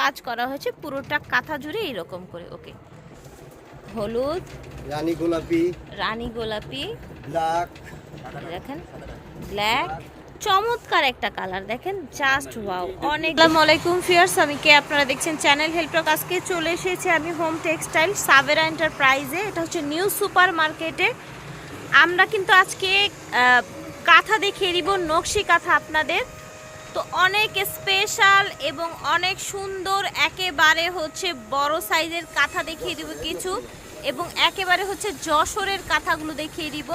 কাজ করা হয়েছে পুরোটা কাঁথা জুড়ে এইরকম করে ওকে। হলুদ রানী গোলাপি রানী গোলাপি ব্ল্যাক দেখেন ব্ল্যাক চমৎকার একটা কালার দেখেন জাস্ট ওয়াও অনেক আসসালামু আলাইকুম ফিয়ার্স আমি কে আপনারা দেখছেন চ্যানেল হেল্পটক আজকে চলে এসেছে আমি হোম টেক্সটাইল সাবেরা এন্টারপ্রাইজে এটা হচ্ছে নিউ সুপার মার্কেটে। আমরা কিন্তু আজকে কাঁথা দেখিয়ে দিব নকশি কাঁথা আপনাদের। তো অনেক স্পেশাল এবং অনেক সুন্দর, একেবারে হচ্ছে বড় সাইজের কাঁথা দেখিয়ে দিব কিছু এবং একেবারে হচ্ছে যশোরের কাঁথাগুলো দেখিয়ে দিব।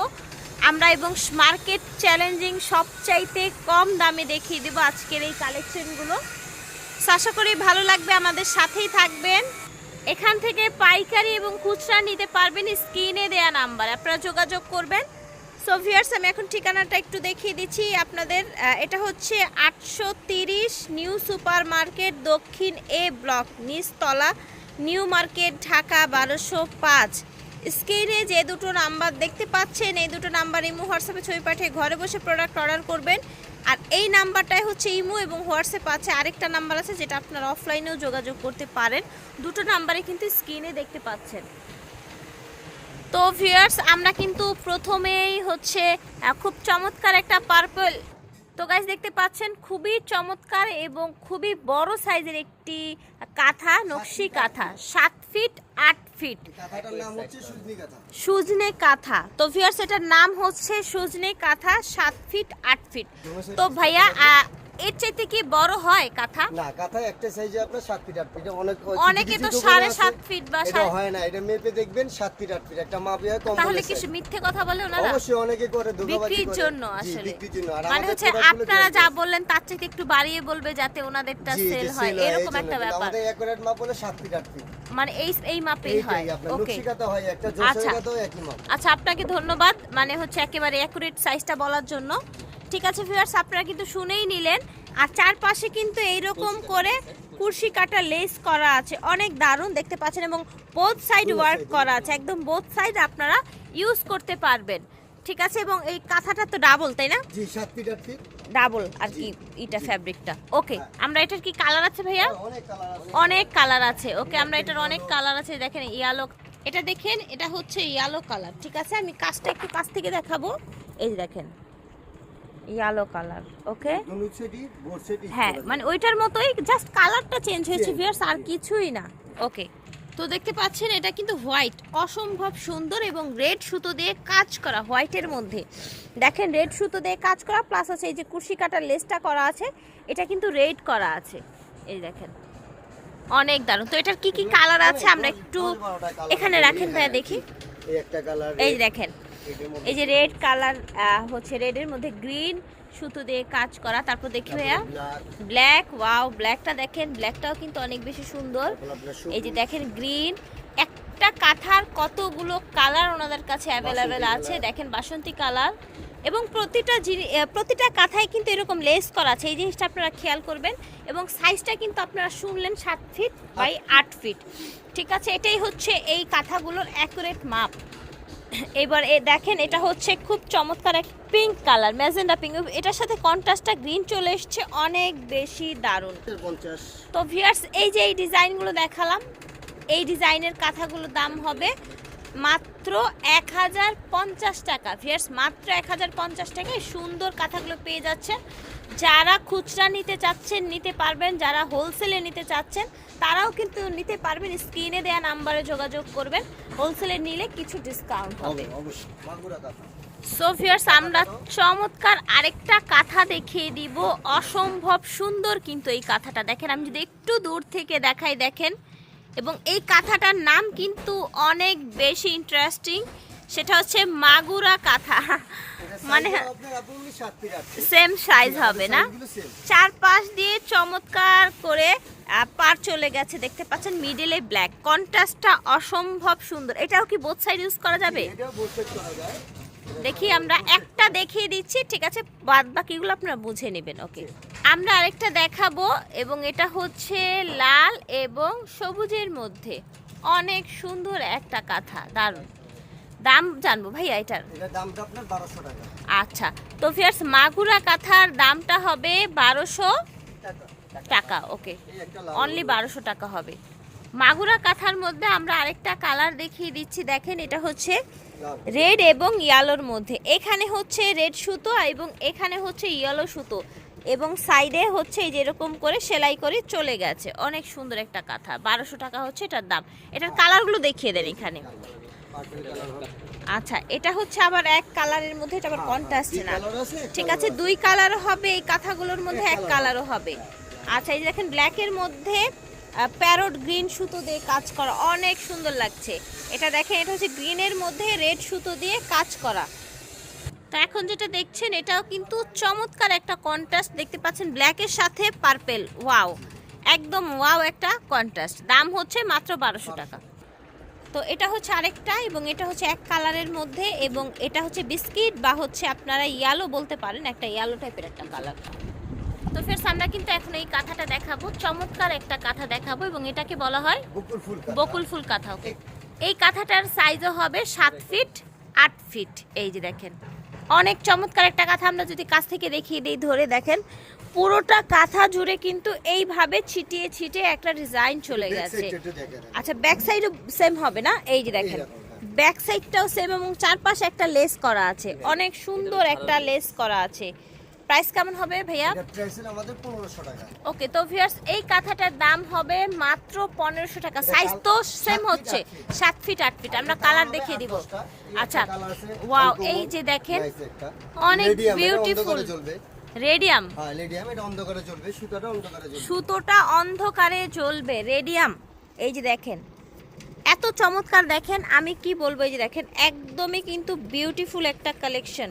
আমরা এবং মার্কেট চ্যালেঞ্জিং সবচাইতে কম দামে দেখিয়ে দিব আজকের এই কালেকশনগুলো আশা করি ভালো লাগবে, আমাদের সাথেই থাকবেন। এখান থেকে পাইকারি এবং খুচরা নিতে পারবেন স্ক্রিনে দেয়া নাম্বার। আপনারা যোগাযোগ করবেন। সো ভিউয়ার্স, আমি এখন ঠিকানাটা একটু দেখিয়ে দিচ্ছি আপনাদের। এটা হচ্ছে আটশো তিরিশ নিউ সুপার মার্কেট দক্ষিণ এ ব্লক, নিচতলা, নিউ মার্কেট, ঢাকা বারোশো পাঁচ। স্ক্রিনে যে দুটো নাম্বার দেখতে পাচ্ছেন, এই দুটো নাম্বার ইমো, হোয়াটসঅ্যাপে ছবি পাঠিয়ে ঘরে বসে প্রোডাক্ট অর্ডার করবেন। আর এই নাম্বারটাই হচ্ছে ইমো এবং হোয়াটসঅ্যাপ আছে আরেকটা নাম্বার আছে, যেটা আপনারা অফলাইনেও যোগাযোগ করতে পারেন। দুটো নাম্বারে কিন্তু স্ক্রিনে দেখতে পাচ্ছেন। তো ভিউয়ার্স আমরা কিন্তু প্রথমেই হচ্ছে খুব চমৎকার একটা পার্পল তো গাইজ দেখতে পাচ্ছেন খুবই চমৎকার এবং খুবই বড় সাইজের একটি কাঁথা নকশি কাঁথা। সাত ফিট আট ফিট সুজনি কাঁথা। তো ভিউয়ার্স এটার নাম হচ্ছে সুজনে কাঁথা সাত ফিট আট ফিট তো ভাইয়া এর চাইতে কি বড় হয় কাঁথা? না কাঁথা একটা সাইজে আপনার ফিট ফিট অনেক অনেকে তো কিছু দোকানে সাড়ে আছে, সাত ফিট বা এটা হয় না এটা মেপে দেখবেন ফিট ফিট একটা মাপে হয় কম তাহলে কি মিথ্যে কথা বলে ওনারা? অবশ্যই অনেকে করে ধোকাবাজি করে। জন্য আসলে। মানে হচ্ছে আপনারা যা বললেন তার থেকে একটু বাড়িয়ে বলবে যাতে ওনাদেরটা সেল হয়। এরকম একটা ব্যাপার। আমাদের মাপ হলো ফিট ফিট মানে এই এই মাপেই হয়। ওকে হয় একটা আচ্ছা। একই মাপ। আচ্ছা আপনাকে ধন্যবাদ। মানে হচ্ছে একেবারে অ্যাকুরেট সাইজটা বলার জন্য। ঠিক আছে ভিউয়ার্স আপনারা কিন্তু শুনেই নিলেন। আর চারপাশে কিন্তু এইরকম করে কুর্সি কাটা লেস করা আছে। অনেক দারুণ দেখতে পাচ্ছেন এবং বোথ সাইড ওয়ার্ক করা আছে। একদম বোথ সাইড আপনারা ইউজ করতে পারবেন। ঠিক আছে এবং এই কাঁথাটা তো ডাবল তাই না? জি ফিট ডাবল আর কি এটা ফ্যাব্রিকটা ওকে আমরা এটার কি কালার আছে ভাইয়া? অনেক কালার আছে। অনেক কালার আছে। ওকে আমরা এটার অনেক কালার আছে। দেখেন ইয়ালো এটা দেখেন এটা হচ্ছে ইয়ালো কালার ঠিক আছে আমি কাজটা একটু কাছ থেকে দেখাবো। এই দেখেন। ইয়ালো কালার ওকে হ্যাঁ মানে ওইটার মতোই জাস্ট কালারটা চেঞ্জ হয়েছে ভিউয়ার্স আর কিছুই না ওকে তো দেখতে পাচ্ছেন এটা কিন্তু হোয়াইট অসম্ভব সুন্দর এবং রেড সুতো দিয়ে কাজ করা হোয়াইটের মধ্যে। দেখেন রেড সুতো দিয়ে কাজ করা প্লাস আছে এই যে কুশি কাটার লেসটা করা আছে এটা কিন্তু রেড করা আছে। এই দেখেন অনেক দারুণ। তো এটার কি কি কালার আছে আমরা একটু এখানে রাখেন ভাইয়া দেখি। এই দেখেন এই যে রেড কালার হচ্ছে রেডের মধ্যে গ্রিন সুতো দিয়ে কাজ করা। তারপর দেখি ভাইয়া ব্ল্যাক ওয়াও ব্ল্যাকটা দেখেন ব্ল্যাকটাও কিন্তু অনেক বেশি সুন্দর। এই যে দেখেন গ্রিন একটা কাঁথার কতগুলো কালার ওনাদের কাছে অ্যাভেলেবেল আছে। দেখেন বাসন্তী কালার এবং প্রতিটা প্রতিটা কাঁথায় কিন্তু এরকম লেস করা আছে। এই জিনিসটা আপনারা খেয়াল করবেন। এবং সাইজটা কিন্তু আপনারা শুনলেন সাত ফিট বাই আট ফিট ঠিক আছে এটাই হচ্ছে এই কাঁথাগুলোর অ্যাকুরেট মাপ এবার এ দেখেন এটা হচ্ছে খুব চমৎকার এক পিঙ্ক কালার ম্যাজেন্ডা পিঙ্ক এটার সাথে কন্ট্রাস্টটা গ্রিন চলে এসছে অনেক বেশি দারুণ। তো ভিউয়ার্স এই যে এই ডিজাইনগুলো দেখালাম এই ডিজাইনের কাঁথাগুলোর দাম হবে মাত্র এক হাজার পঞ্চাশ টাকা। ভিউয়ার্স মাত্র এক হাজার পঞ্চাশ টাকায় সুন্দর কাঁথাগুলো পেয়ে যাচ্ছেন। যারা খুচরা নিতে চাচ্ছেন নিতে পারবেন যারা হোলসেলে নিতে চাচ্ছেন তারাও কিন্তু নিতে পারবেন স্ক্রিনে দেওয়া নাম্বারে যোগাযোগ করবেন। হোলসেলে নিলে কিছু ডিসকাউন্ট হবে। অবশ্যই। মাগুরা কাঁথা। সো ভিউয়ার্স আমরা চমৎকার আরেকটা কাঁথা দেখিয়ে দিব। অসম্ভব সুন্দর কিন্তু এই কাঁথাটা। দেখেন আমি যদি একটু দূর থেকে দেখাই দেখেন। এবং এই কাঁথাটার নাম কিন্তু অনেক বেশি ইন্টারেস্টিং সেটা হচ্ছে মাগুরা কাঁথা। মানে সেম সাইজ হবে না। চারপাশ দিয়ে চমৎকার করে পার চলে গেছে দেখতে পাচ্ছেন মিডিলে ব্ল্যাক কন্ট্রাস্টটা অসম্ভব সুন্দর। এটাও কি বোথ সাইড ইউজ করা যাবে? দেখি আমরা একটা দেখিয়ে দিচ্ছি ঠিক আছে? বাদ বাকিগুলো আপনারা বুঝে নেবেন ওকে আমরা আরেকটা দেখাবো এবং এটা হচ্ছে লাল এবং সবুজের মধ্যে। অনেক সুন্দর একটা কাঁথা দারুণ। দাম জানব ভাইয়া এটার? আচ্ছা তো ফিয়ার্স মাগুরা কাঁথার দামটা হবে বারোশো। টাকা ওকে অনলি বারোশো টাকা হবে। মাগুরা কাঁথার মধ্যে আমরা আরেকটা কালার দেখিয়ে দিচ্ছি, দেখেন, এটা হচ্ছে রেড এবং ইয়ালোর মধ্যে। এখানে হচ্ছে রেড সুতো এবং এখানে হচ্ছে ইয়েলো সুতো এবং সাইডে হচ্ছে এই যেরকম করে সেলাই করে চলে গেছে। অনেক সুন্দর একটা কাঁথা, বারোশো টাকা হচ্ছে এটার দাম। এটার কালারগুলো দেখিয়ে দেন এখানে। আচ্ছা এটা হচ্ছে আবার এক কালারের মধ্যে, এটা আবার কন্ট্রাস্ট না। ঠিক আছে, দুই কালারও হবে, এই কাঁথাগুলোর মধ্যে এক কালারও হবে। আচ্ছা এই দেখেন ব্ল্যাকের মধ্যে প্যারট গ্রিন সুতো দিয়ে কাজ করা অনেক সুন্দর লাগছে। এটা দেখেন, এটা হচ্ছে গ্রিনের মধ্যে রেড সুতো দিয়ে কাজ করা। তো এখন যেটা দেখছেন, এটাও কিন্তু চমৎকার একটা কন্ট্রাস্ট দেখতে পাচ্ছেন ব্ল্যাকের সাথে পার্পেল ওয়াও একদম ওয়াও একটা কন্ট্রাস্ট দাম হচ্ছে মাত্র বারোশো টাকা। তো এটা হচ্ছে আরেকটা এবং এটা হচ্ছে এক কালারের মধ্যে এবং এটা হচ্ছে বিস্কিট বা হচ্ছে আপনারা ইয়ালো বলতে পারেন, একটা ইয়ালো টাইপের একটা কালার তো ফের আমরা কিন্তু এখন এই কাঁথাটা দেখাবো। চমৎকার একটা কাঁথা দেখাবো এবং এটাকে বলা হয় বকুল ফুল বকুল ফুল কাঁথা ওকে এই কাঁথাটার সাইজও হবে সাত ফিট আট ফিট এই যে দেখেন অনেক চমৎকার একটা কাঁথা। আমরা যদি কাছ থেকে দেখিয়ে দিই ধরে দেখেন পুরোটা কাঁথা জুড়ে কিন্তু এইভাবে ছিটিয়ে ছিটিয়ে একটা ডিজাইন চলে গেছে। আচ্ছা ব্যাক সাইডও সেম হবে না? এই যে দেখেন। ব্যাক সাইডটাও সেম এবং চারপাশে একটা লেস করা আছে। অনেক সুন্দর একটা লেস করা আছে। প্রাইস কেমন হবে ভাইয়া? এটা প্রাইস হলো আমাদের 1500 টাকা। ওকে তো ভিউয়ার্স এই কাঁথাটার দাম হবে মাত্র পনেরোশো টাকা। সাইজ তো সেম হচ্ছে। সাত ফিট আট ফিট আমরা কালার দেখিয়ে দিব। আচ্ছা। ওয়াও এই যে দেখেন অনেক বিউটিফুল। রেডিয়াম হ্যাঁ, সুতাটা অন্ধকারে জ্বলবে। সুতোটা অন্ধকারে জ্বলবে রেডিয়াম এই যে দেখেন এত চমৎকার দেখেন আমি কি বলব? এই যে দেখেন একদমই কিন্তু বিউটিফুল একটা কালেকশন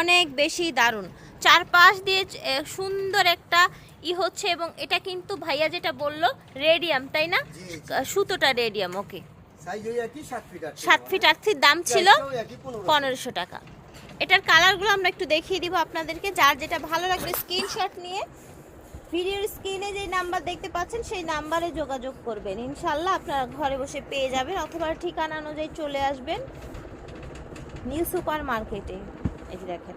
অনেক বেশি দারুণ। চারপাশ দিয়ে সুন্দর একটা ই হচ্ছে এবং এটা কিন্তু ভাইয়া যেটা বলল রেডিয়াম তাই না। সুতোটা রেডিয়াম ওকে। সাত ফিট আট। ফিট দাম ছিল Price টাও একই, 1500 পনেরোশো টাকা। এটার কালারগুলো আমরা একটু দেখিয়ে দিব আপনাদেরকে। যার যেটা ভালো লাগবে স্ক্রিনশট নিয়ে। ভিডিওর স্ক্রিনে যে নাম্বার দেখতে পাচ্ছেন সেই নাম্বারে যোগাযোগ করবেন। ইনশাল্লাহ আপনারা ঘরে বসে পেয়ে যাবেন অথবা ঠিকানা অনুযায়ী চলে আসবেন। নিউ সুপার মার্কেটে। এই যে দেখেন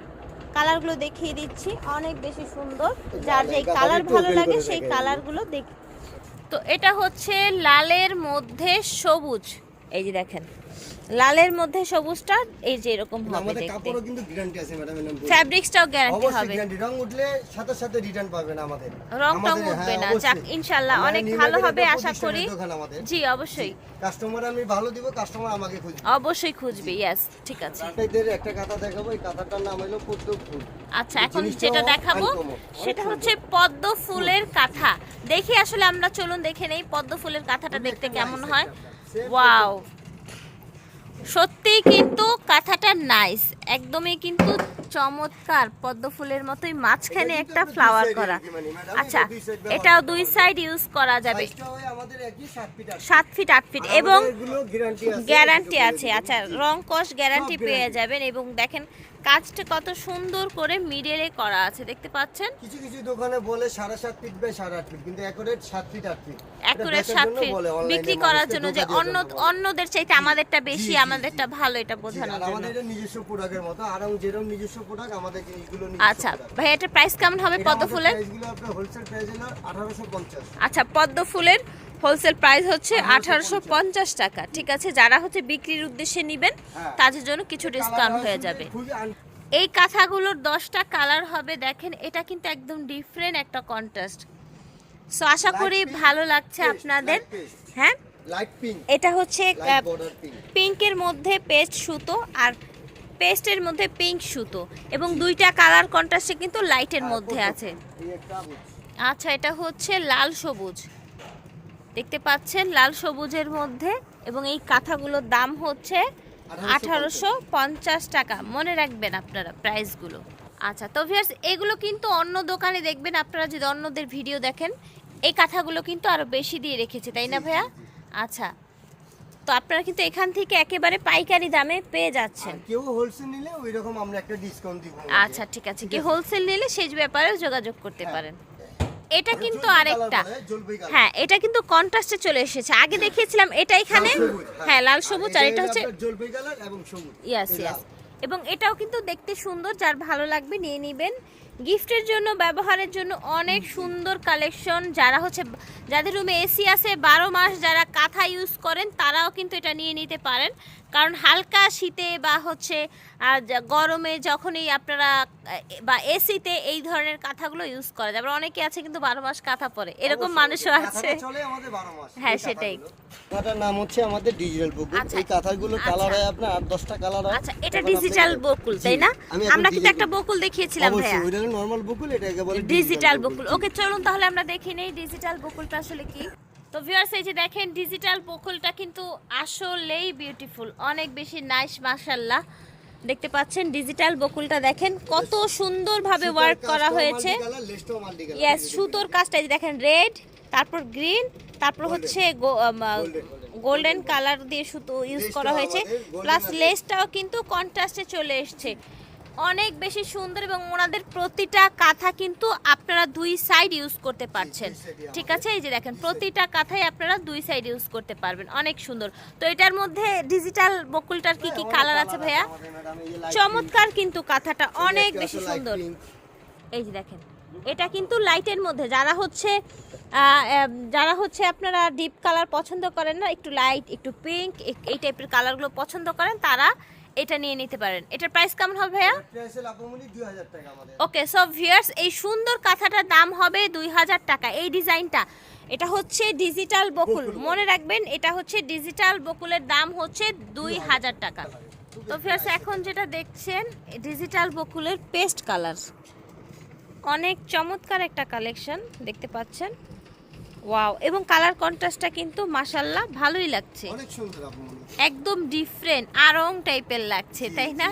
কালারগুলো দেখিয়ে দিচ্ছি অনেক বেশি সুন্দর। যার যেই কালার ভালো লাগে সেই কালারগুলো দেখ তো এটা হচ্ছে লালের মধ্যে সবুজ। এই যে দেখেন লালের মধ্যে সবুজটা এই যে এরকম হবে আমাদের দেখতে। কাপড়ও কিন্তু guarantee আছে, বলি। ফ্যাব্রিক্সটাও গ্যারান্টি অবশ্যই হবে। guarantee, রং উঠলে সাথে সাথে রিটার্ন পাবেন আমাদের। রং টং উঠবে হ্যাঁ, না। যাক ইনশাল্লাহ আমরা অনেক ভালো হবে আশা করি। জি অবশ্যই। কাস্টমার আমি ভালো দিব কাস্টমার আমাকে খুঁজবে। অবশ্যই খুঁজবে ইয়েস ঠিক আছে। এদের একটা কাঁথা দেখাবো এই কাঁথাটার নাম হলো পদ্ম ফুল। আচ্ছা এখন যেটা দেখাবো সেটা হচ্ছে পদ্ম ফুলের কাঁথা। দেখি আসলে আমরা চলুন দেখে নেই পদ্ম ফুলের কাঁথাটা দেখতে কেমন হয়। ওয়াও সত্যি কিন্তু কাঁথাটা নাইস একদমই কিন্তু চমৎকার পদ্ম ফুলের মতোই মাঝখানে একটা ফ্লাওয়ার করা। মানে, আচ্ছা এটাও দুই সাইড ইউজ করা যাবে। সাত ফিট আট ফিট এবং গ্যারান্টি আছে। আচ্ছা। রং কস গ্যারান্টি পেয়ে যাবেন এবং দেখেন কাজটা কত সুন্দর করে মিডলে করা আছে দেখতে পাচ্ছেন? কিছু কিছু দোকানে বলে সাড়ে সাত ফিট বাই সাড়ে আট ফিট কিন্তু অ্যাকুরেট সাত ফিট আট ফিট একুরেট সাত ফিট বিক্রি করার জন্য যে অন্য অন্যদের চাইতে আমাদেরটা বেশি আমাদেরটা ভালো এটা বোঝানো জন্য। আমাদের এটা নিজস্ব প্রোডাক্টের মতো আর যেরকম নিজস্ব প্রোডাক্ট আমাদের এইগুলো আচ্ছা ভাই এটা প্রাইস কেমন হবে পদ্ম ফুলের? প্রাইসগুলো আপনার হোলসেল প্রাইস হলো আঠারোশো পঞ্চাশ। আচ্ছা পদ্ম ফুলের হোলসেল প্রাইস হচ্ছে আঠারোশো পঞ্চাশ। টাকা ঠিক আছে? যারা হচ্ছে বিক্রির উদ্দেশ্যে নেবেন হ্যাঁ। তাদের জন্য কিছু ডিসকাউন্ট হয়ে যাবে। এই কাঁথাগুলোর দশটা কালার হবে দেখেন এটা কিন্তু একদম ডিফারেন্ট একটা কন্ট্রাস্ট সো আশা করি ভালো লাগছে আপনাদের। হ্যাঁ? এটা হচ্ছে পিঙ্কের মধ্যে পেস্ট সুতো আর পেস্টের মধ্যে পিঙ্ক সুতো এবং দুইটা কালার কন্ট্রাস্টে কিন্তু লাইটের মধ্যে আছে। আচ্ছা এটা হচ্ছে লাল সবুজ। দেখতে পাচ্ছেন লাল সবুজের মধ্যে এবং এই কাঁথাগুলোর দাম হচ্ছে আঠারোশো পঞ্চাশ টাকা। মনে রাখবেন আপনারা প্রাইসগুলো আচ্ছা তো ভিয়ার্স এগুলো কিন্তু অন্য দোকানে দেখবেন। আপনারা যদি অন্যদের ভিডিও দেখেন এই কাঁথাগুলো কিন্তু আরও বেশি দিয়ে রেখেছে তাই না ভাইয়া? আচ্ছা তো আপনারা কিন্তু এখান থেকে একেবারে পাইকারি দামে পেয়ে যাচ্ছেন। কেউ হোলসেল নিলে ওই রকম আমরা একটা ডিসকাউন্ট দিব আচ্ছা ঠিক আছে। কি হোলসেল নিলে সেই ব্যাপারেও যোগাযোগ করতে হ্যাঁ। পারেন। এটা কিন্তু আরেকটা। হ্যাঁ এটা কিন্তু কন্ট্রাস্টে চলে এসেছে। আগে দেখিয়েছিলাম এটা এখানে। হ্যাঁ। লাল সবুজ আর এটা হচ্ছে ইয়াস ইয়াস এবং এটাও কিন্তু দেখতে সুন্দর যার ভালো লাগবে নিয়ে নেবেন। গিফটের জন্য ব্যবহারের জন্য অনেক সুন্দর কালেকশন যারা হচ্ছে যাদের রুমে এসি আছে বারো মাস যারা কাঁথা ইউজ করেন তারাও কিন্তু এটা নিয়ে নিতে পারেন। কারণ হালকা শীতে বা হচ্ছে গরমে যখনই আপনারা বা এসিতে এই ধরনের কাঁথাগুলো ইউজ করা যায়। আবার অনেকে আছে কিন্তু বারো মাস কাঁথা পরে। এরকম মানুষও আছে কাঁথাটা চলে আমাদের 12 মাস হ্যাঁ, সেটাই। কাঁথাটার নাম হচ্ছে আমাদের ডিজিটাল আচ্ছা, এই কাঁথাগুলো আচ্ছা। কালার হয় আপনার আট দশটা কালার হয়। আচ্ছা এটা ডিজিটাল বকুল তাই না? আমরা কিন্তু একটা বকুল দেখিয়েছিলাম ভাইয়া। ওইটা নরমাল বকুল এটাকে বলে ডিজিটাল বকুল ওকে চলুন তাহলে আমরা দেখে নেই ডিজিটাল বকুলটা আসলে কি। তো ভিউয়ার্স এই যে দেখেন ডিজিটাল বকুলটা কিন্তু আসলেই বিউটিফুল অনেক বেশি নাইস মাশাল্লাহ দেখতে পাচ্ছেন ডিজিটাল বকুলটা দেখেন কত সুন্দরভাবে ওয়ার্ক করা হয়েছে। ইয়েস সুতোর কাজটা এই যে দেখেন রেড তারপর গ্রিন তারপর হচ্ছে গোল্ডেন কালার দিয়ে সুতো ইউজ করা হয়েছে। প্লাস লেসটাও কিন্তু কন্ট্রাস্টে চলে এসছে। অনেক বেশি সুন্দর এবং ওনাদের প্রতিটা কাঁথা কিন্তু আপনারা দুই সাইড ইউজ করতে পারছেন। ঠিক আছে? এই যে দেখেন প্রতিটা কাঁথাই আপনারা দুই সাইড ইউজ করতে পারবেন। অনেক সুন্দর। তো এটার মধ্যে ডিজিটাল বকুলটার কি কি কালার আছে ভাইয়া? চমৎকার কিন্তু কাঁথাটা অনেক বেশি সুন্দর। এই যে দেখেন এটা কিন্তু লাইটের মধ্যে। যারা হচ্ছে যারা হচ্ছে আপনারা ডিপ কালার পছন্দ করেন না একটু লাইট একটু পিঙ্ক এই টাইপের কালারগুলো পছন্দ করেন তারা এটা নিয়ে নিতে পারেন। এটার প্রাইস কেমন হবে ভাইয়া? ওকে সো ভিউয়ার্স এই সুন্দর কাঁথাটার দাম হবে দুই হাজার টাকা। এই ডিজাইনটা এটা হচ্ছে ডিজিটাল বকুল। মনে রাখবেন এটা হচ্ছে ডিজিটাল বকুলের দাম হচ্ছে দুই হাজার টাকা। তো ভিউয়ার্স এখন যেটা দেখছেন ডিজিটাল বকুলের পেস্ট কালার অনেক চমৎকার একটা কালেকশন দেখতে পাচ্ছেন। ওয়াও এবং কালার কন্ট্রাস্টটা কিন্তু মাশাল্লাহ ভালোই লাগছে। অনেক সুন্দর আপু একদম ডিফারেন্ট আরং টাইপের লাগছে তাই না?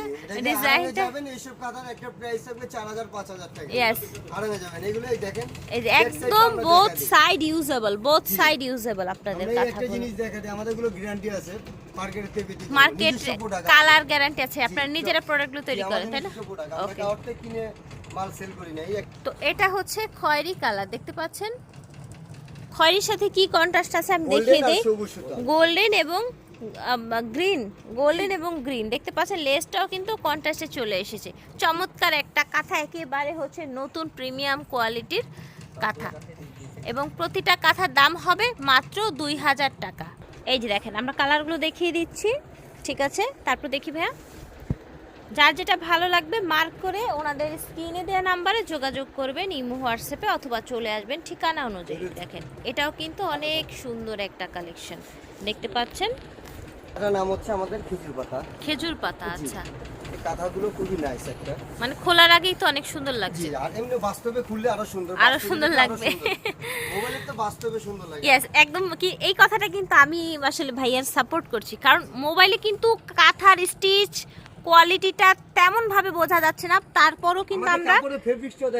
ডিজাইনটা যাবেন? এইসব কাঁথার একটা প্রাইস থাকবে 4000 5000 টাকা। Yes. আড়াঙে যাবেন। এগুলো এই দেখেন। এই যে একদম both side usable both side usable আপনাদের এই একটা জিনিস দেখাতে আমাদেরগুলো গ্যারান্টি আছে। মার্কেট কালার গ্যারান্টি আছে। আপনারা নিজেরা প্রোডাক্টগুলো তৈরি করেন তাই না? ওকে কিনে মাল সেল করি না। এই তো এটা হচ্ছে খয়েরি কালার দেখতে পাচ্ছেন? খয়েরির সাথে কি কন্ট্রাস্ট আছে আমি দেখিয়ে দেই? গোল্ডেন এবং গ্রিন গোল্ডেন এবং গ্রিন দেখতে পাচ্ছেন লেসটাও কিন্তু কন্ট্রাস্টে চলে এসেছে। চমৎকার একটা কাঁথা একেবারে হচ্ছে নতুন প্রিমিয়াম কোয়ালিটির কাঁথা। এবং প্রতিটা কাঁথার দাম হবে মাত্র দুই হাজার টাকা। এই যে দেখেন আমরা কালারগুলো দেখিয়ে দিচ্ছি। ঠিক আছে? তারপর দেখি ভাইয়া। যার যেটা ভালো লাগবে মার্ক করে ওনাদের স্ক্রিনে দেওয়া নাম্বারে যোগাযোগ করবেন ইমো হোয়াটসঅ্যাপে অথবা চলে আসবেন। ঠিকানা অনুযায়ী দেখেন। এটাও কিন্তু অনেক সুন্দর একটা কালেকশন দেখতে পাচ্ছেন? নাম হচ্ছে আমাদের খেজুর পাতা। খেজুর পাতা আচ্ছা। এই কাঁথাগুলো খুবই নাইস একটা। মানে খোলার আগেই তো অনেক সুন্দর লাগছে। আর এমনি বাস্তবে খুললে আরও সুন্দর আরও সুন্দর লাগবে। মোবাইলে তো বাস্তবে সুন্দর লাগে। ইয়েস একদম কি এই কথাটা কিন্তু আমি আসলে ভাইয়ার সাপোর্ট করছি। কারণ মোবাইলে কিন্তু কাঁথার স্টিচ কোয়ালিটিটা তেমন ভাবে বোঝা যাচ্ছে না তারপরও কিন্তু আমরা ফেব্রিক্সটাও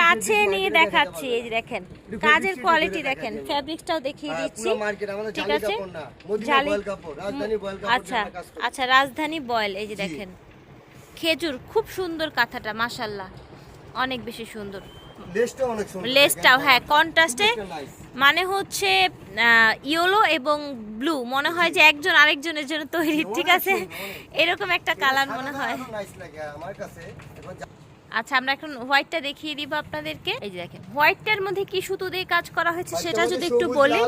কাছে নিয়ে দেখাচ্ছি এই দেখেন কাজের কোয়ালিটি দেখেন দেখাচ্ছি। ফ্যাব্রিক্সটাও দেখিয়ে হ্যাঁ, দিচ্ছি ঠিক আছে আচ্ছা। আচ্ছা রাজধানী বয়েল এই যে দেখেন খেজুর খুব সুন্দর কাঁথাটা মাশাল্লাহ অনেক বেশি সুন্দর লেসটাও হ্যাঁ কন্ট্রাস্টে। মানে হচ্ছে ইয়েলো এবং ব্লু। মনে হয় যে একজন আরেকজনের জন্য তৈরি ঠিক আছে এরকম একটা কালার মনে হয়। আচ্ছা আমরা এখন হোয়াইটটা দেখিয়ে দিব আপনাদেরকে। এই যে দেখেন হোয়াইটটার মধ্যে কি সুতো দিয়ে কাজ করা হয়েছে সেটা যদি একটু বলি।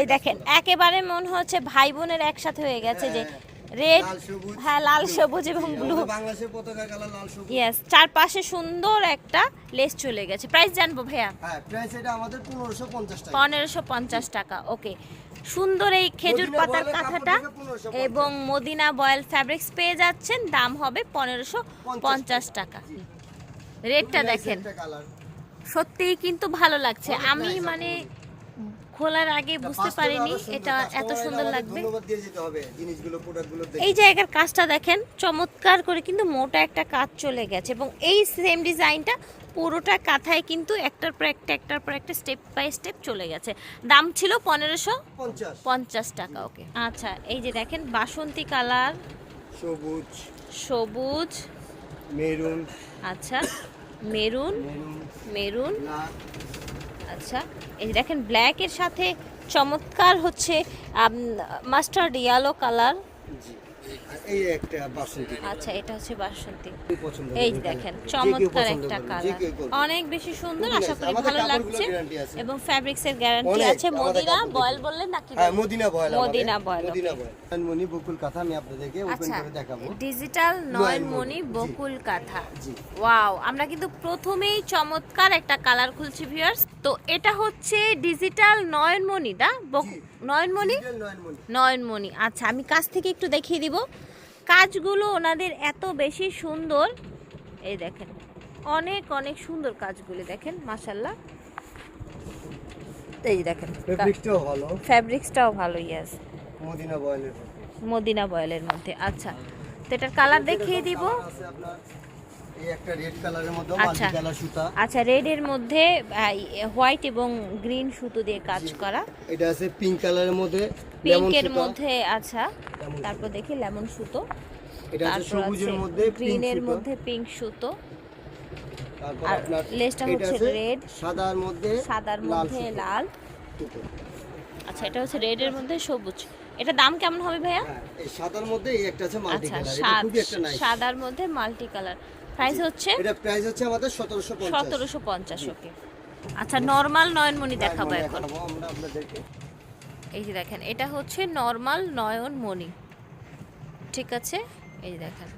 এই দেখেন একেবারে মনে হচ্ছে ভাই বোনের একসাথে হয়ে গেছে যে হ্যাঁ, রেড হ্যাঁ লাল সবুজ এবং ব্লু বাংলাদেশের পতাকা কালার লাল সবুজ। ইয়েস চারপাশে সুন্দর একটা লেস চলে গেছে। প্রাইস জানব ভাইয়া? হ্যাঁ প্রাইস এটা আমাদের পনেরোশো পঞ্চাশ টাকা। পনেরোশো পঞ্চাশ টাকা ওকে সুন্দর এই খেজুর পাতার কাঁথাটা 1550 এবং মদিনা বয়েল ফ্যাব্রিক্স পেয়ে যাচ্ছেন দাম হবে পনেরোশো পঞ্চাশ টাকা। জি। রেটটা দেখেন। সত্যিই কিন্তু ভালো লাগছে। আমি মানে। খোলার আগে বুঝতে পারিনি এটা এত সুন্দর লাগবে। এই জায়গার কাজটা দেখেন চমৎকার করে কিন্তু মোটা একটা কাজ চলে গেছে এবং এই সেম ডিজাইনটা পুরোটা কাঁথায় কিন্তু একটার পর একটা একটার পর একটা স্টেপ বাই স্টেপ চলে গেছে। দাম ছিল পনেরোশো পঞ্চাশ। টাকা ওকে আচ্ছা এই যে দেখেন বাসন্তী কালার। সবুজ। সবুজ। মেরুন। আচ্ছা মেরুন। মেরুন। আচ্ছা এই দেখেন ব্ল্যাকের সাথে চমৎকার হচ্ছে মাস্টার্ড ইয়েলো কালার এই একটা বাসন্তী। আচ্ছা এটা হচ্ছে বাসন্তী। এই দেখেন চমৎকার একটা কালার। অনেক বেশি সুন্দর আশা করি ভালো লাগছে। এবং ফ্যাব্রিক্স এর গ্যারান্টি আছে। মদিনা বয়েল বললেন নাকি? হ্যাঁ Madina voile Madina voile, Madina voile. মনি বকুল কথা আমি আপনাদেরকে ওপেন আচ্ছা করে দেখাবো। ডিজিটাল নয়নমণি বকুল কাঁথা। ওয়াও আমরা কিন্তু প্রথমেই চমৎকার একটা কালার খুলছি ভিউয়ার্স তো এটা হচ্ছে ডিজিটাল নয়নমণি দা বকু- নয়নমণি? নয়নমণি। আচ্ছা আমি কাছ থেকে একটু দেখিয়ে দিব। কাজগুলো ওনাদের এত বেশি সুন্দর। এই দেখেন অনেক অনেক সুন্দর কাজগুলি দেখেন মাশাল্লাহ এই দেখেন ফেব্রিক্সটাও ভালো। ফ্যাব্রিক্সটাও ভালো ইয়াস মদিনা বয়েলের মদিনা বয়েলের মধ্যে আচ্ছা। তো এটার কালার দেখিয়ে দিব। আচ্ছা। আচ্ছা রেড এর মধ্যে হোয়াইট এবং গ্রিন সুতো দিয়ে কাজ করা। এটা আছে পিঙ্ক কালারের মধ্যে লেমন পিঙ্কের মধ্যে আচ্ছা। তারপর দেখি লেমন সুতো। এটা আছে সবুজের মধ্যে পিঙ্ক সুতো। মধ্যে পিঙ্ক সুতো। তারপর আপনার লেসটা হচ্ছে red, সাদার মধ্যে সাদার মধ্যে লাল। আচ্ছা এটা হচ্ছে রেড এর মধ্যে সবুজ। এটা দাম কেমন হবে ভাইয়া? হ্যাঁ, এই সাদার মধ্যে এই একটা আছে মাল্টি আচ্ছা কালার এটা খুবই একটা নাইস সাদার মধ্যে মাল্টি কালার প্রাইস হচ্ছে? এটা প্রাইস হচ্ছে আমাদের 1750 সতেরোশো পঞ্চাশ ওকে। আচ্ছা নর্মাল নয়নমণি দেখাবো এখন। আমরা আপনাদেরকে। এই যে দেখেন এটা হচ্ছে নর্মাল নয়ন মণি ঠিক আছে? এই যে দেখেন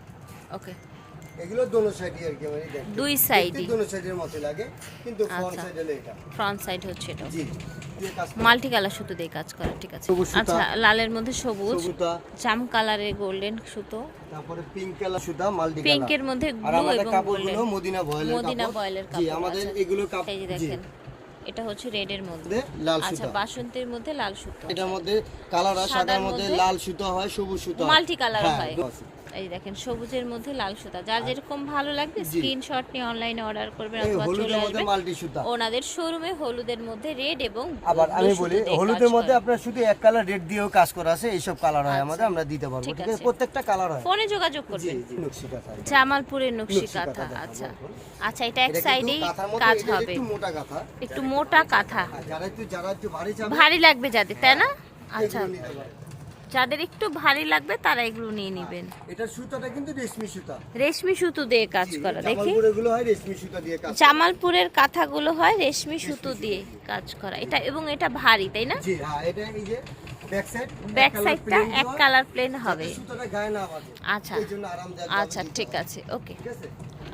ওকে। এগুলো দোনো সাইডই আর কি মানে দুই সাইডই দোনো সাইডের মতো লাগে কিন্তু ফ্রন্ট আচ্ছা। সাইড এটা। ফ্রন্ট সাইড হচ্ছে এটা জি। মাল্টি কালার সুতো দিয়ে কাজ করা ঠিক আছে। আচ্ছা লালের মধ্যে সবুজ জাম কালারের গোল্ডেন সুতো। তারপরে পিঙ্ক কালার সুতা মাল্টি কালার। পিঙ্কের মধ্যে ব্লু এবং গোল্ডেন মদিনা বয়েলের মদিনা কাপড়। বয়েলের জি কাপড় আমাদের আচ্ছা। এগুলো কাপড় দেখেন এটা হচ্ছে রেড এর মধ্যে। লাল আচ্ছা বাসন্তীর মধ্যে লাল সুতো। এটার মধ্যে কালার হয় সাদার মধ্যে লাল সুতা হয় সবুজ সুতো মাল্টি কালার হ্যাঁ, হয়। এই দেখেন সবুজের মধ্যে লাল সুতা। যার যেরকম ভালো লাগবে। স্ক্রিনশট নিয়ে অনলাইনে অর্ডার করবেন অথবা চলে আসবেন। মাল্টি সুতা। ওনাদের শোরুমে হলুদের মধ্যে রেড এবং আবার আমি বলি হলুদের মধ্যে। আপনার শুধু এক কালার রেড দিয়েও কাজ করা আছে এইসব কালার হয় আচ্ছা। আমাদের আমরা দিতে পারব ঠিক আছে। প্রত্যেকটা কালার হয়। ফোনে যোগাযোগ করবেন। জামালপুরের নকশি কাঁথা আচ্ছা। আচ্ছা এটা এক সাইডেই কাজ হবে। একটু মোটা কাঁথা। একটু মোটা কাঁথা। যারা একটু যারা একটু ভারী ভারী লাগবে যাদের তাই না? আচ্ছা। নিতে পারে। যাদের একটু ভারী লাগবে তারা এগুলো নিয়ে নেবেন। এটার সুতাটা কিন্তু রেশমি সুতা। রেশমি সুতো দিয়ে কাজ করা দেখি। জামালপুরে গুলো হয় রেশমি সুতা দিয়ে কাজ। জামালপুরের কাঁথাগুলো হয় রেশমি সুতো দিয়ে কাজ করা। এটা এবং এটা ভারী তাই না? জি হ্যাঁ এটা এই যে ব্যাক সাইড ব্যাক সাইডটা এক কালার প্লেন হবে। সুতাটা গায়ে না বাজে। আচ্ছা এই জন্য আরামদায়ক আচ্ছা ঠিক আছে ওকে। হয়।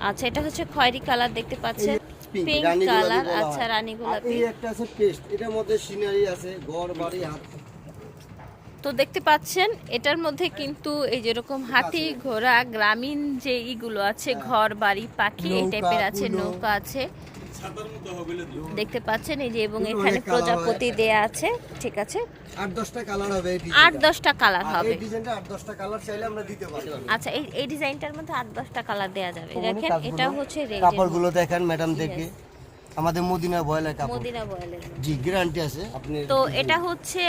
আচ্ছা এটা হচ্ছে খয়েরি কালার দেখতে পাচ্ছেন? পিঙ্ক কালার আচ্ছা হয়। রানী গোলাপি। এই একটা আছে পেস্ট এটার মধ্যে সিনারি আছে ঘর বাড়ি হাত। তো দেখতে পাচ্ছেন এটার মধ্যে কিন্তু এই যেরকম হাতি ঘোড়া গ্রামীণ যে ইগুলো আছে ঘর বাড়ি পাখি এই টাইপের আছে নৌকা আছে। দেখতে পাচ্ছেন এই যে এবং এখানে। প্রজাপতি দেয়া আছে ঠিক আছে। আট দশটা কালার হবে আট দশটা কালার আচ্ছা এই এই ডিজাইনটার মধ্যে আট দশটা কালার দেয়া যাবে। দেখেন এটা হচ্ছে কাপড়গুলো দেখেন ম্যাডাম দেখে। আমাদের মদিনা বয়লার কাপড়। মদিনা বয়েলের জি গ্যারান্টি আছে। আপনি তো এটা হচ্ছে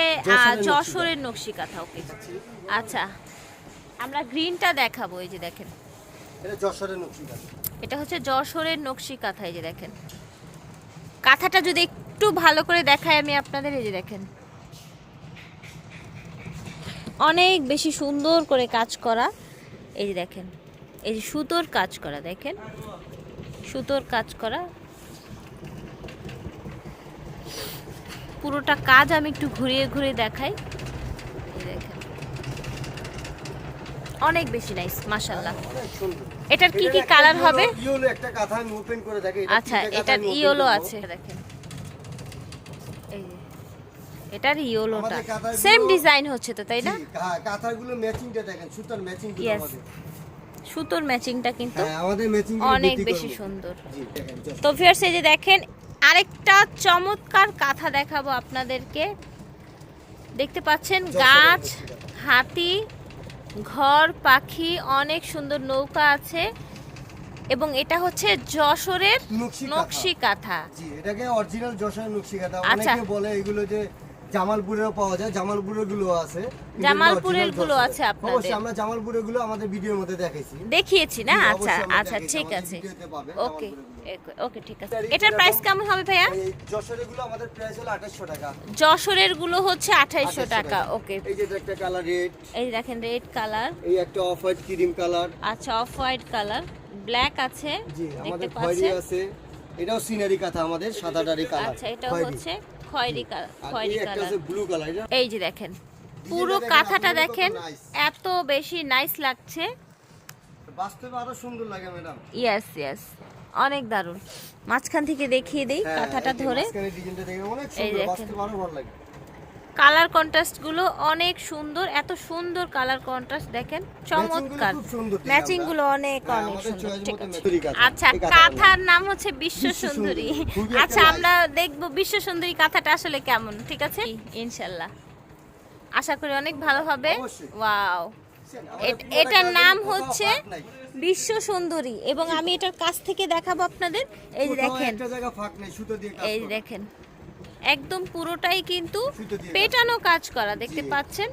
যশোরের নকশি কাঁথা ওকে আচ্ছা আমরা গ্রিনটা দেখাবো এই যে দেখেন। এটা যশোরের নকশি কাঁথা। এটা হচ্ছে যশোরের নকশি কাঁথা এই যে দেখেন। কাঁথাটা যদি একটু ভালো করে দেখাই আমি আপনাদের এই যে দেখেন। অনেক বেশি সুন্দর করে কাজ করা এই যে দেখেন। এই যে সুতোর কাজ করা দেখেন। সুতোর কাজ করা পুরোটা কাজ আমি একটু ঘুরিয়ে ঘুরিয়ে দেখাই। দেখেন। অনেক বেশি নাইস মাশাল্লাহ সুন্দর এটার কি কি কালার হবে? ইয়েলো একটা কাঁথা আমি ওপেন করে দেখি। আচ্ছা এটার ইয়েলো আছে। দেখেন। এটার ইয়েলোটা সেম ডিজাইন হচ্ছে তো তাই না? কাঁথাগুলো ম্যাচিংটা দেখেন সুতার ম্যাচিং. আমাদের। সুতোর ম্যাচিংটা কিন্তু হ্যাঁ অনেক বেশি সুন্দর। তো ফিয়ার্স এই যে দেখেন আরেকটা চমৎকার কাঁথা দেখাবো আপনাদেরকে। দেখতে পাচ্ছেন গাছ হাতি ঘর পাখি অনেক সুন্দর নৌকা আছে। এবং এটা হচ্ছে যশোরের নকশি কাঁথা। জি এটাকে অরিজিনাল যশোরের নকশি কাঁথা আচ্ছা। অনেকে বলে এগুলো যে জামালপুরেও পাওয়া যায় জামালপুরেরগুলো আছে জামালপুরেরগুলো আছে আপনাদের। অবশ্যই আমরা জামালপুরেরগুলো আমাদের ভিডিওর মধ্যে দেখাইছি। দেখিয়েছি না? আচ্ছা আচ্ছা ঠিক আছে। ওকে। ওকে ঠিক আছে। এটার প্রাইস কেমন হবে ভাইয়া? এই যশোরেরগুলো আমাদের প্রাইস হলো 2800 টাকা। যশোরেরগুলো হচ্ছে আঠাইশশো 2800 টাকা ওকে এই যে একটা কালার রেড এই দেখেন রেড কালার এই একটা অফ হোয়াইট ক্রিম কালার আচ্ছা অফ হোয়াইট কালার ব্ল্যাক আছে জি আমাদের খয়েরি আছে। এটাও সিনারি কাঁথা আমাদের সাদাটারি কালার আচ্ছা এটা হচ্ছে খয়েরি কালার খয়েরি কালার ব্লু কালার এই যে দেখেন পুরো কাঁথাটা দেখেন এত বেশি নাইস লাগছে। বাস্তবে আরও সুন্দর লাগে ম্যাডাম ইয়েস ইয়েস অনেক দারুণ। মাঝখান থেকে দেখিয়ে দেই হ্যাঁ, কাঁথাটা ধরে। ডিজাইনটা দেখে অনেক এই দেখেন। কালার কন্ট্রাস্টগুলো অনেক সুন্দর এত সুন্দর কালার কন্ট্রাস্ট দেখেন চমৎকার। ম্যাচিংগুলো অনেক হ্যাঁ, অনেক সুন্দর ঠিক আছে। আচ্ছা কাঁথার নাম হচ্ছে বিশ্ব সুন্দরী। আচ্ছা আমরা দেখব বিশ্ব সুন্দরী কাঁথাটা আসলে কেমন ঠিক আছে? ইনশাল্লাহ। আশা করি অনেক ভালো হবে। ওয়াও। এটার নাম হচ্ছে। বিশ্ব সুন্দরী। এবং আমি এটার কাছ থেকে দেখাবো আপনাদের। এই যে দেখেন। এই দেখেন। একদম পুরোটাই কিন্তু পেটানো কাজ করা দেখতে পাচ্ছেন?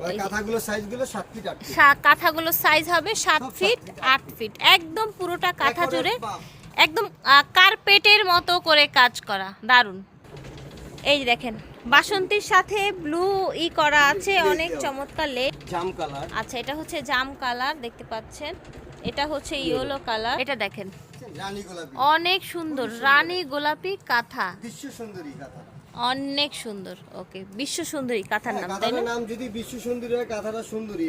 ওই কাঁথাগুলো সাইজগুলো 7 ফিট 8 ফিট সা- কাঁথাগুলো সাইজ হবে সাত ফিট আট ফিট একদম পুরোটা কাঁথা জুড়ে। একদম কার্পেটের মতো করে কাজ করা। দারুণ এই দেখেন। বাসন্তীর সাথে ব্লু ই করা আছে অনেক চমৎকার লেট জাম কালার। আচ্ছা এটা হচ্ছে জাম কালার দেখতে পাচ্ছেন। এটা হচ্ছে ইয়েলো কালার। এটা দেখেন। রানী গোলাপি। অনেক সুন্দর রানী গোলাপি কাঁথা। বিশ্ব সুন্দরী কাঁথা। অনেক সুন্দর ওকে বিশ্ব সুন্দরী কাঁথার হ্যাঁ, নাম তাই না? নাম যদি বিশ্ব সুন্দরী হয় কাঁথাটা সুন্দরী।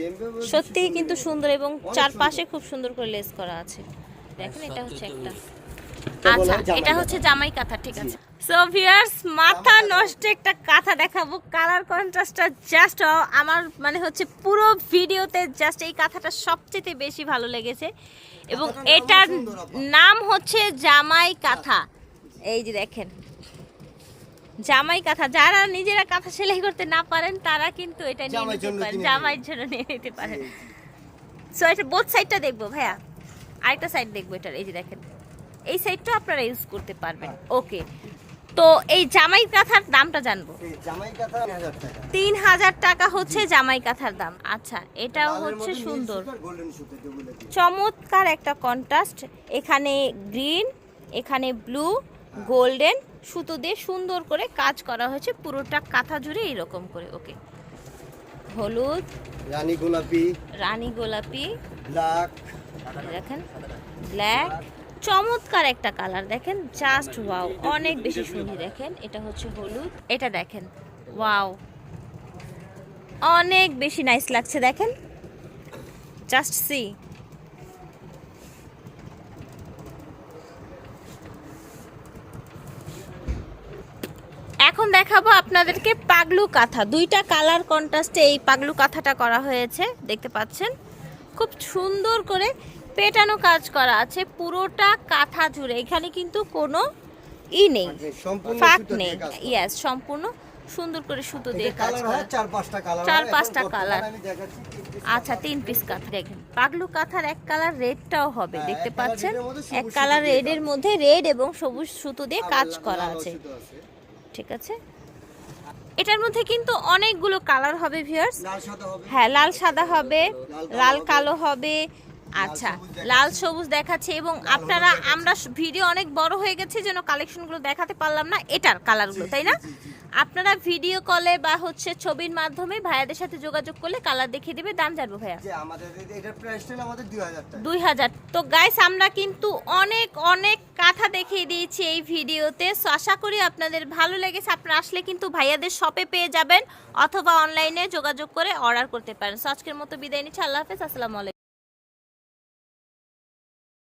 সত্যিই কিন্তু সুন্দর। এবং চারপাশে খুব সুন্দর করে লেস করা আছে। দেখেন এটা হচ্ছে একটা। আচ্ছা জামাই এটা হচ্ছে জামাই কাঁথা ঠিক আছে। সো ভিউয়ার্স মাথা নষ্ট একটা কাঁথা দেখাবো। কালার কন্ট্রাস্টটা জাস্ট আমার মানে হচ্ছে পুরো ভিডিওতে জাস্ট এই কাঁথাটা সবচেয়ে বেশি ভালো লেগেছে। এবং এটার নাম হচ্ছে জামাই কাঁথা। এই যে দেখেন। জামাই কাঁথা। যারা নিজেরা কাঁথা সেলাই করতে না পারেন তারা কিন্তু এটা নিয়ে নিতে পারেন। জামাইয়ের জন্য নিয়ে নিতে পারেন। সো এটা বোথ সাইডটা দেখব ভাইয়া। আরেকটা সাইড দেখব এটার। এই যে দেখেন। এই সাইডটা আপনারা ইউজ করতে পারবেন। ওকে তো এই জামাই কাঁথার দামটা জানব। জামাই কাঁথা 1000 টাকা। তিন হাজার টাকা হচ্ছে জামাই কাঁথার দাম। আচ্ছা এটাও হচ্ছে সুন্দর। চমৎকার একটা কন্ট্রাস্ট এখানে গ্রিন এখানে ব্লু গোল্ডেন সুতো দিয়ে সুন্দর করে কাজ করা হয়েছে। পুরোটা কাঁথা জুড়ে এইরকম করে। ওকে হলুদ। রানী গোলাপি। রানী গোলাপি। ব্ল্যাক দেখেন। ব্ল্যাক চমৎকার একটা কালার দেখেন জাস্ট ওয়াও অনেক বেশি সুন্দর দেখেন, এটা হচ্ছে হলুদ, এটা দেখেন ওয়াও অনেক বেশি নাইস লাগছে দেখেন জাস্ট সি এখন দেখাবো আপনাদেরকে পাগলু কাঁথা, দুইটা কালার কন্ট্রাস্টে এই পাগলু কাঁথাটা করা হয়েছে, দেখতে পাচ্ছেন, খুব সুন্দর করে পেটানো কাজ করা আছে পুরোটা কাঁথা জুড়ে। এখানে কিন্তু কোনো ই নেই। সম্পূর্ণ ফাঁক নেই। ইয়েস সম্পূর্ণ সুন্দর করে সুতো দিয়ে কাজ করা। চার পাঁচটা কালার চার পাঁচটা কালার। আচ্ছা তিন পিস কাঁথা। দেখেন পাগলু কাঁথার এক কালার রেডটাও হবে হ্যাঁ, দেখতে পাচ্ছেন? এক কালার রেডের মধ্যে রেড এবং সবুজ সুতো দিয়ে কাজ করা আছে। ঠিক আছে? এটার মধ্যে কিন্তু অনেকগুলো কালার হবে ভিউয়ার্স হ্যাঁ লাল সাদা হবে লাল কালো হবে আচ্ছা লাল সবুজ দেখাচ্ছে এবং আপনারা আমরা ভিডিও অনেক বড় হয়ে গেছে যেন কালেকশনগুলো দেখাতে পারলাম না এটার কালারগুলো তাই না। আপনারা ভিডিও কলে বা হচ্ছে ছবির মাধ্যমে ভাইয়াদের সাথে যোগাযোগ করলে কালার দেখিয়ে দিবে দাম জানব ভাইয়া। যে আমাদের এ- এটার প্রাইস হলো আমাদের 2000 টাকা। দুই হাজার। তো গাইস আমরা কিন্তু অনেক অনেক কাঁথা দেখিয়ে দিয়েছি এই ভিডিওতে। সো আশা করি আপনাদের ভালো লেগেছে। আপনারা আসলে কিন্তু ভাইয়াদের শপে পেয়ে যাবেন অথবা অনলাইনে যোগাযোগ করে অর্ডার করতে পারেন। সো আজকের মতো বিদায় নিচ্ছি। আল্লাহ হাফেজ। আসসালামু আলাইকুম।